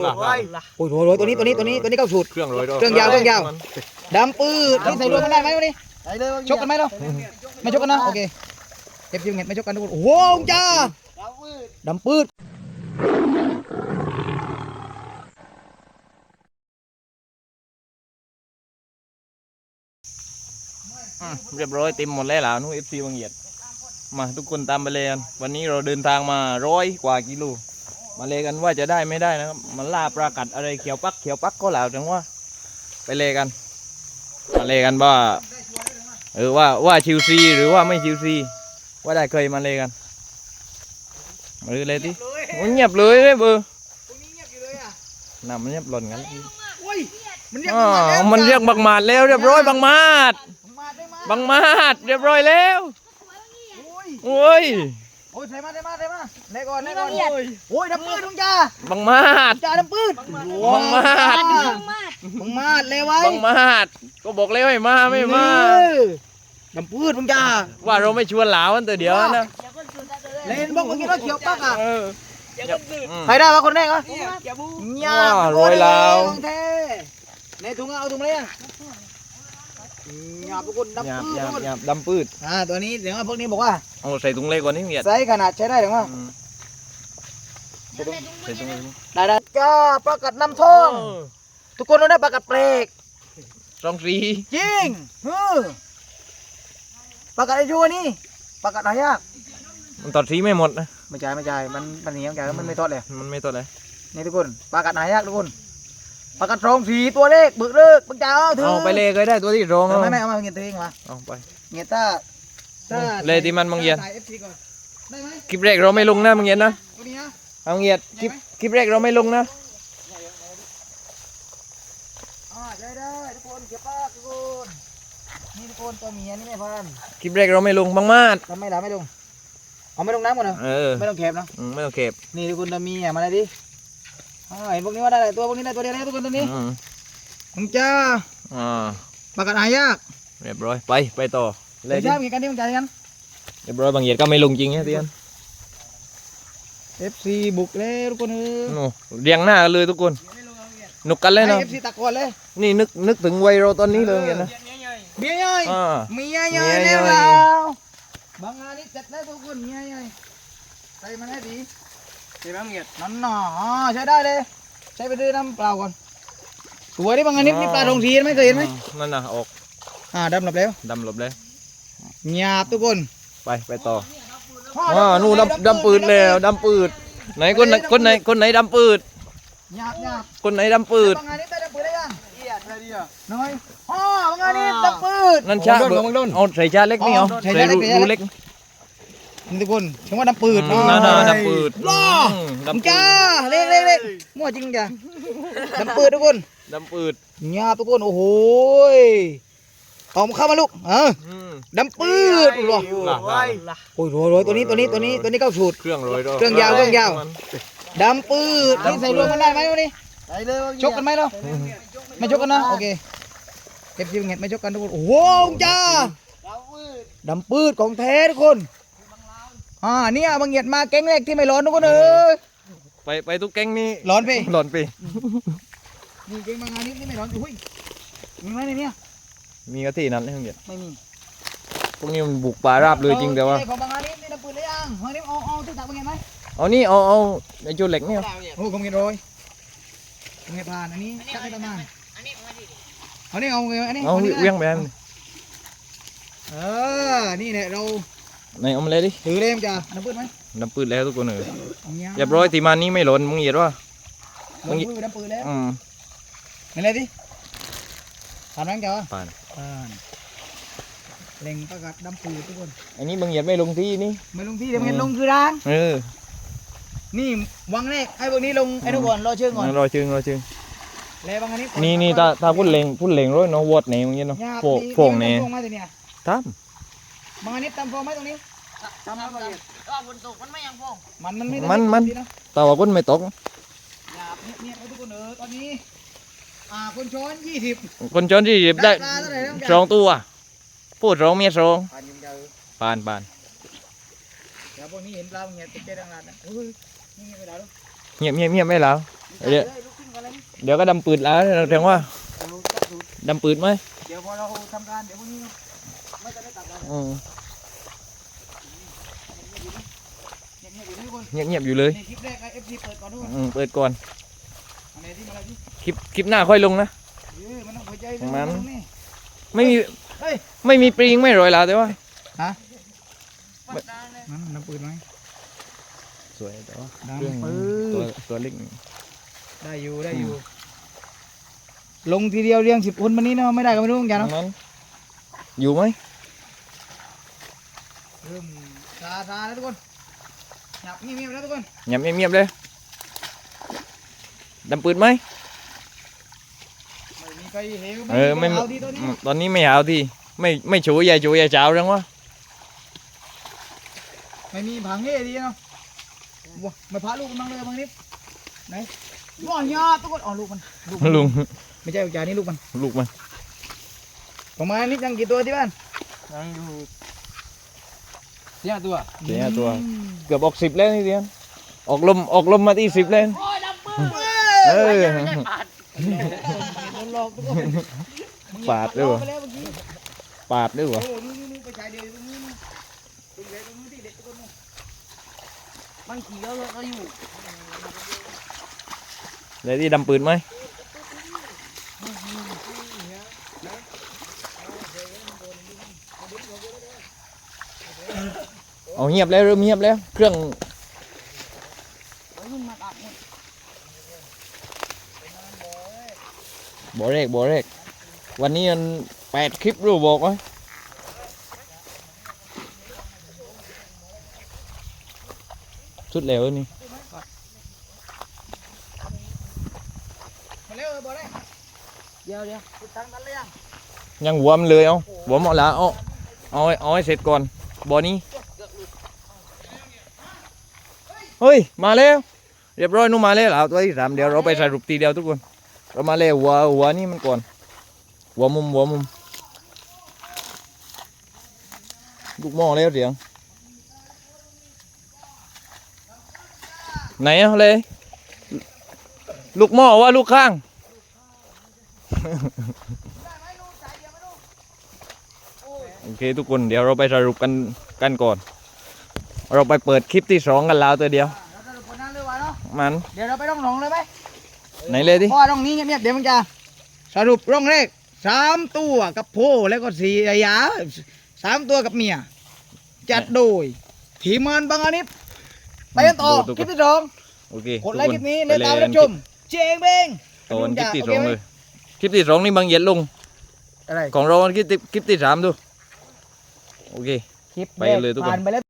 โอ้ยโอ้ยโรยตัวนี้ตัวนี้ตัวนี้ตัวนี้เข้าสูตรเครื่องโรยเครื่องยาวเครื่องยาวดำปืดนี่ใส่รวมกันได้ไหมวันนี้ไปเลยชกกันไหมเราไม่ชกกันนะโอเคเก็บจิมเงินไม่ชกกันทุกคนโอ้โหจ้าเราวืดดำปืดอืมเรียบร้อยเต็มหมดแล้วล่ะนู้เอฟซีบางเหยียดมาทุกคนตามไปเลยกันวันนี้เราเดินทางมาร้อยกว่ากิโล มาเลยกันว่าจะได้ไม่ได้นะครับ มันล่าปลากัดอะไรเขียวปักเขียวปักก็แล้วจังว่า ไปเลยกัน มาเลยกันว่าเออว่าว่าชิวซีหรือว่าไม่ชิวซี ว่าได้เคยมาเลยกัน มาเลยเลยที่เงียบเลยเลยเบอร์ตรงนี้เงียบอยู่เลยอะน่ะมันเงียบหล่นกันโอ้ยมันเรียกอ๋อมาแล้วมันเรียกบังมาดแล้วเรียบร้อยบังมาดมาได้มาบังมาดเรียบร้อยแล้วโอ้ย โอ้ยโอ้ยใส่มาได้มาได้มาเล่ก่อนเล่ก่อนโอ้ยโอ้ยดำปืดลุงจ้าบังมาดจ้าดำปืดบังมาดบังมาดเลยไว้บังมาดก็บอกแล้วให้มาไม่มาดำปืดลุงจ้าว่าเราไม่ชวนหลาวกันแต่เดียวนะเล่นบอกเมื่อกี้ว่าเขียวปักอะเอออืมใครได้วะคนแรกวะว้าโรยลาวของแท้ในถุงเอาถุงอะไรอะ หยาบทุกคนหยาดำบปืหยาบดหยาบดำปืดอ่าตัวนี้เดี๋ยวพวกนี้บอกว่าเอาใส่ถุงเล็กกว่านี้เหยียดไซส์ขนาดใช้ได้หรือว่าอืมใส่ถุงใส่ถุงเล็กได้ได้จ้าปลากัดน้ำท่อง ทุกคนต้องได้ปลากัดเปลกสองสีจริงฮึปลากัดไอ้ชัวนี่ปลากัดหายากมันตัดสีไม่หมดนะ ไม่ใช่ไม่ใช่มันมันเหนียวใหญ่มันไม่ทอดเลยมันไม่ตัดเลยนี่ทุกคนปลากัดหายากทุกคน ปลากัดทองสีตัวเล็กบึกเลิกบึกจ้าเอาถือเอาไปเลยก็ได้ตัวที่รองไม่เอาไม่ไม่เอามาเงี้ยตัวเองมาเอาไปเงี้ยต้าต้าเลยที่มันบางเย็นถ่าย FC ก่อนได้ไหมคลิปแรกเราไม่ลงนะบางเย็นนะตัวนี้นะเอาเหยียดคลิปคลิปแรกเราไม่ลงนะอ่าได้ได้ทุกคนเก็บปลาทุกคนนี่ทุกคนตัวเมียนี่ไม่พันคลิปแรกเราไม่ลงบางมาดทำไมล่ะไม่ลงเอาไม่ลงน้ำก่อนเหรอเออไม่ต้องเก็บเนาะอืมไม่ต้องเก็บนี่ทุกคนตัวเมียมาเลยดิ อ่าเห็นพวกนี้ว่าได้หลายตัวพวกนี้ได้ตัวเดียวนะทุกคนตัวนี้อืมมึงจ้าอ่าปลากัดหายากเรียบร้อยไปไปต่อเลเดี๋ยยวดิจ้ามีกันดิมึงจ่ายกัน เรียบร้อยบางเหยียดก็ไม่ลงจริงเนี่ยเตียน FC บุกเลยทุกคนเออโอ้เรียงหน้ากันเลยทุกคนหนุกกันเลยเนาะ ให้ FC ตักก่อนเลยนี่นึกนึกถึงวัยเราตอนนี้เลยเหมือนกันนะ เมียใหญ่อ่าเมียใหญ่เมียใหญ่ แล้วเราบางงานนี้จัดแล้วทุกคนเมียใหญ่ใส่มันให้ดี เห็นไหมมึงเหยียดนั่นน่ะอ๋อใช้ได้เลย ใช้ไปด้วยน้ำเปล่าก่อนสวยดิบางอันนี้นี่ปลาทองทีไม่เคยเห็นไหมนั่นน่ะออกอ่าดำหลับแล้วดำหลบเลย หยาบทุกคนไปไปต่ออ่านู่นดำดำปืดแล้วดำปืดไหนคนไหนคนไหนคนไหนดำปืดหยาบหยาบคนไหนดำปืดบางอันนี้ได้ดำปืนได้ยังเอียดอะไรดีอะน้อยอ๋อบางอันนี้ดำปืนนั่นชาเบอร์เอาใส่ชาเล็กนี่เอาอ๋อใส่ใส่ชาเล็รูกใส่ชาเล็กรูเล็กนี่ ทุกคนฉันว่าดำปืนอืมนั่นน่ะดำปืดล่ออืมดำดำปืจ้าดเล็กเล็กเล็กมั่วจริงจ้ะดำปืนทุกคนดำปืดหยาบทุกคนโอ้โหยเอามาเข้ามาลูกเอออืมดำปืดโอ้โหล่ะล่ะโอ้ยโรยโรยตัวนี้ตัวนี้ตัวนี้ตัวนี้เข้าสูตรเครื่องโรยด้วยเครื่องยาวเครื่องยาวดำปืดนี่ใส่รวมกันได้ไหมวันนี้ไปเลยชกกันไหมเราไม่ชกกันนะโอเคเก็บจิมเงินไม่ชกกันทุกคนโอ้โหจ้าเราวืดดำปืดของแท้ทุกคน อ่าเนี่ยบางเหยียดมาแก๊งแรกที่ไม่ร้อนทุกคนเออไปไปทุกแก๊งนี่ร้อนไปหล่อนไปนี่แก๊งบางงานนี้ที่ไม่ร้อนอุ้ยมีไหมในเนี้ยมีกะทินั้นเลยเงี้ยไม่มีพวกนี้มันบุกป่าราบเลยจริงแต่ว่าอ้ของบางงานนี้นี่ดำปืดเลยยังบางนี้เอาเอาที่ตักบางเหยียดไหมเอานี่เอาเอาไอ้จุดเหล็กนี่เอาโอ้ของเหยียดโรยของเหยียดผ่านอันนี้จักให้ประมาณเอานี่เอาอันนี้เอาอันนี้เวียงไปอันเออนี่เนี่ยเรา ไหนเอามาเลยดิถือเลยมั้งจ้าดำปืดไหมดำปืดแล้วทุกคนเออเงียบเรียบร้อยตีมันนี้ไม่หล่นมึงเหยียดว่าดำปืดดำปืดแล้วอืมไหนเลยดิผ่านไหมจ้าผ่านผ่านเล็งประกัดดำปืดทุกคนอันนี้มึงเหยียดไม่ลงที่นี่ไม่ลงที่เดี๋ยวมันลงคือร้านเออนี่วังแรกไอ้พวกนี้ลงไอ้ทุกคนรอเชิงก่อนรอชึงรอชึงแล้วบางอันนี้นี่นี่ถ้าถ้าพูดเหล่งพูดเหล่งร้อยเนาะวอดไหนมึงเงี้ยเนาะหยาบโฟนี่โฟงเนี่ยตำโฟง มันอันนี้ตำโฟงไหมตรงนี้ทำอะไรก็ฝนตกมันไม่ยังพงมันมันไม่ได้มันมันแต่ว่าคนไม่ตกหยาบเนี่ยเนี่ยทุกคนเออตอนนี้ อ่าคนช้อนยี่สิบคนจนที่หยิบได้สองตัว พูดสองเมียสองผ่านยิงเจอปานปานเดี๋ยวพวกนี้เห็นปลาเงียติดใจดังนั้นนะเฮ้ยนี่ไม่ได้เงียบเงียบเงียบไม่แล้วเดี๋ยวเลยลูกเดี๋ยวก็ดำปืดแล้วแสดงว่าดำปืดไหมเดี๋ยวพอเราทำการเดี๋ยวพวกนี้ อะไรอืมเงียบๆอยู่นี่ทุกคนเงียบๆอยู่เลยนี่คลิปแรกไอเอฟซีเปิดก่อนทุกคนอืมเปิดก่อนอะไรที่มาอะไรที่คลิปคลิปหน้าค่อยลงนะเออมันต้องหัวใจของมันนี่ไม่มีเฮ้ยไม่มีปริงไม่โรยแล้วแต่ว่าปัดได้เลยมันน้ำปืนไหมสวยแต่ว่าดังเครื่องปืตัวนตัวเล็กได้อยู่ได้อยู่ ลงทีเดียวเรียงสิบคนวันนี้เนาะไม่ได้ก็ไม่รู้เหมือนกันเนาะนั้นอยู่ไหม เริ่มซาซาแล้วทุกคนหยับเงียบๆแล้วทุกคนเงียบเงียบๆเลยดำปืดไหมไม่มีใครเหวเออไม่เอาดีตัวนี้อืมตอนนี้ไม่เอาที่ไม่ไม่โฉยใหญ่โฉยใหญ่เจ้าจังวะไม่มีผังเฮ่ดีเนาะว้าไม่พาลูกมันบ้างเลยบางนิดไหนว้ายาทุกคนอ๋อลูกมันลูกมันลุงไม่ใช่ลูกจานี่ลูกมันลูกมันประมาณนี้ยังกี่ตัวที่บ้านยังอยู่ เนี่ยตัวเสียตัว เกือบออกสิบแล้วนี่เดียวออกลมออกลมมาที่สิบแล้วโอ้ยดำปืนเออไม่ใช่ปาดโดนหลอกทุกคนปาดด้วยเหรอไปแล้วเมื่อกี้ปาดด้วยวะโอ้นู่นนู่นไปชายเดียวอยู่ตรงนี้นู่นตรงไหนตรงนู้นที่เด็กทุกคนนู่นมันขี่แล้วก็อยู่เลยที่ดำปืนไหม เอาเงียบแล้วเริ่มเงียบแล้ว เครื่องบ่อแรกบ่อแรก วันนี้มันแปดคลิปรู้บอกไว้สุดแล้วนี่เดี๋ยวเดี๋ยวติดตั้งค์นั้นเลยยังหวมเลยเอาหัวหมดแล้วเอาเอาเอาให้เสร็จก่อนบ่อนี้ เฮ้ย มาแล้ว เรียบร้อยนู่นมาแล้วเอาตัวที่สามเดี๋ยวเราไปสรุปทีเดียวทุกคน เรามาแล้วหัวหัวนี่มันก่อน หัวมุมหัวมุม ลูกหม้อแล้วเสียง ไหนอะเลย ลูกหม้อว่าลูกข้างโอเคทุกคนเดี๋ยวเราไปสรุปกันกันก่อน เราไปเปิดคลิปที่สองกันแล้วตัวเดียวเราจะดูผลงานเลยวะเนาะมันเดี๋ยวเราไปร่องหนองเลยไหมไหนเลยดิเพราะว่าร่องนี้เงียบๆเดี๋ยวมันจะสรุปร่องแรกสามตัวกับโพแล้วก็สี่ระยะสามตัวกับเมีย จัดโดยทีมงานบางอานิดไปกันต่อดูคลิปที่สองโอเคกดไลค์คลิปนี้ทุแล้วกตามไปรับชมเจงเบงตอนคลิปที่โอสเคองไหมเลยคลิปที่สองนี่บางเหยียดลงอะไรของเราคลิปที่คลิปที่สามดูโอเคคลิปไปเลยทุกคนผ่านไปแล้ว